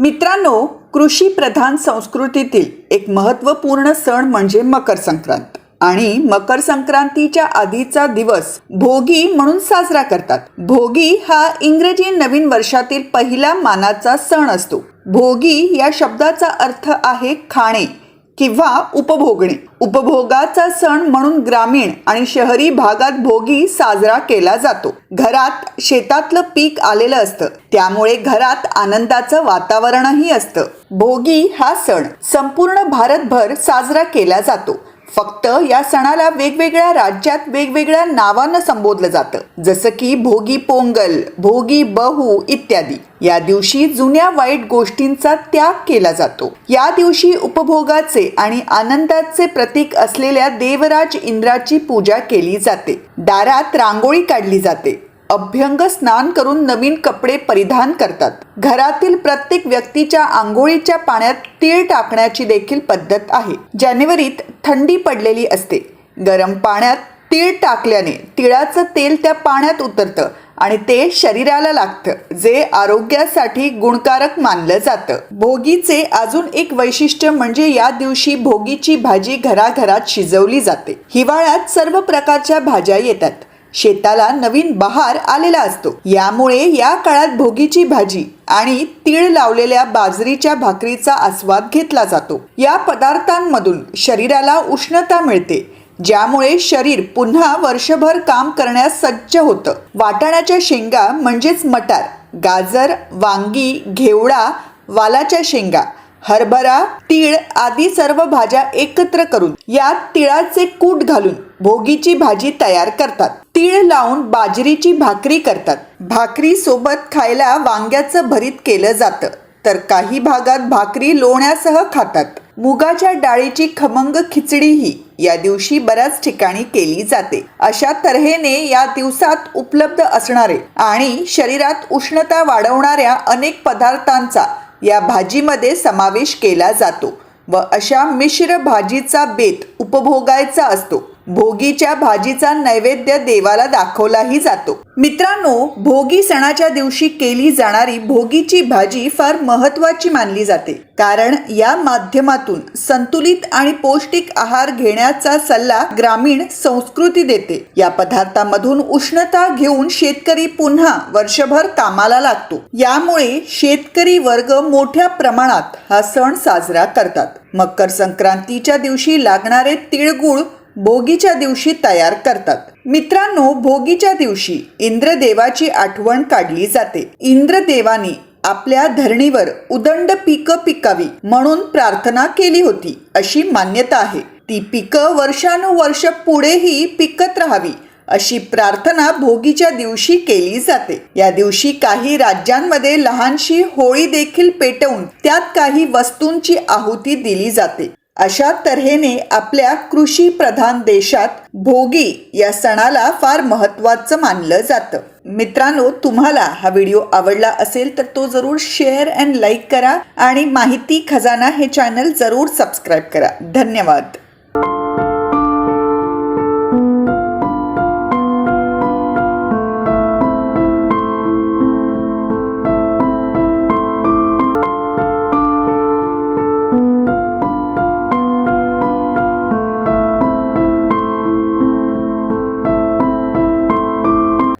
मित्रांनो कृषी प्रधान संस्कृतीतील एक महत्त्वपूर्ण सण म्हणजे मकर संक्रांत. आणि मकर संक्रांतीच्या आधीचा दिवस भोगी म्हणून साजरा करतात. भोगी हा इंग्रजी नवीन वर्षातील पहिला मानाचा सण असतो. भोगी या शब्दाचा अर्थ आहे खाणे. किंवा उपभोगणे. उपभोगाचा सण म्हणून ग्रामीण आणि शहरी भागात भोगी साजरा केला जातो. घरात शेतातलं पीक आलेलं असतं. त्यामुळे घरात आनंदाचं वातावरणही असतं. भोगी हा सण संपूर्ण भारतभर साजरा केला जातो. फक्त या सणाला वेगवेगळ्या राज्यात वेगवेगळ्या नावानं संबोधलं जातं. जसं की भोगी पोंगल भोगी बहु इत्यादी. या दिवशी जुन्या वाईट गोष्टींचा त्याग केला जातो. या दिवशी उपभोगाचे आणि आनंदाचे प्रतीक असलेल्या देवराज इंद्राची पूजा केली जाते. दारात रांगोळी काढली जाते. अभ्यंग स्नान करून नवीन कपडे परिधान करतात. घरातील प्रत्येक व्यक्तीच्या आंघोळीच्या पाण्यात तीळ टाकण्याची देखील पद्धत आहे. जानेवारीत थंडी पडलेली असते. गरम पाण्यात तीळ टाकल्याने तिळाचं तेल त्या पाण्यात उतरतं आणि ते शरीराला लागतं जे आरोग्यासाठी गुणकारक मानलं जातं. भोगीचे अजून एक वैशिष्ट्य म्हणजे या दिवशी भोगीची भाजी घराघरात शिजवली जाते. हिवाळ्यात सर्व प्रकारच्या भाज्या येतात. शेताला नवीन बहार आलेला असतो. यामुळे या काळात भोगीची भाजी आणि तीळ लावलेल्या बाजरीच्या भाकरीचा आस्वाद घेतला जातो. या पदार्थांमधून शरीराला उष्णता मिळते ज्यामुळे शरीर पुन्हा वर्षभर काम करण्यास सज्ज होतं. वाटाण्याच्या शेंगा म्हणजेच मटार गाजर वांगी घेवडा वालाच्या शेंगा हरभरा तीळ आदी सर्व भाज्या एकत्र करून यात तिळाचे कूट घालून भोगीची भाजी तयार करतात. तीळ लावून बाजरीची भाकरी करतात. भाकरी सोबत खायला वांग्याचं भरीत केलं जातं. तर काही भागात भाकरी लोण्यासह खातात. मुगाच्या डाळीची खमंग खिचडीही या दिवशी बऱ्याच ठिकाणी केली जाते. अशा तऱ्हेने या दिवसात उपलब्ध असणारे आणि शरीरात उष्णता वाढवणाऱ्या अनेक पदार्थांचा या भाजीमध्ये समावेश केला जातो व अशा मिश्र भाजीचा बेत उपभोगायचा असतो. भोगीच्या भाजीचा नैवेद्य देवाला दाखवलाही जातो. मित्रांनो भोगी सणाच्या दिवशी केली जाणारी भोगीची भाजी फार महत्वाची मानली जाते. कारण या माध्यमातून संतुलित आणि पौष्टिक आहार घेण्याचा सल्ला ग्रामीण संस्कृती देते. या पदार्थामधून उष्णता घेऊन शेतकरी पुन्हा वर्षभर कामाला लागतो. यामुळे शेतकरी वर्ग मोठ्या प्रमाणात हा सण साजरा करतात. मकर संक्रांतीच्या दिवशी लागणारे तिळगुळ भोगीच्या दिवशी तयार करतात. मित्रांनो भोगीच्या दिवशी इंद्रदेवाची आठवण काढली जाते. इंद्रदेवानी आपल्या धरणीवर उदंड पिकं पिकावी म्हणून प्रार्थना केली होती अशी मान्यता आहे. ती पिकं वर्षानुवर्ष पुढेही पिकत राहावी अशी प्रार्थना भोगीच्या दिवशी केली जाते. या दिवशी काही राज्यांमध्ये लहानशी होळी देखील पेटवून त्यात काही वस्तूंची आहुती दिली जाते. अशा तऱ्हेने आपल्या कृषी प्रधान देशात भोगी या सणाला फार महत्त्वाचं मानलं जातं. मित्रांनो तुम्हाला हा व्हिडिओ आवडला असेल तर तो जरूर शेअर अँड लाईक करा आणि माहिती खजाना हे चॅनल जरूर सबस्क्राईब करा. धन्यवाद.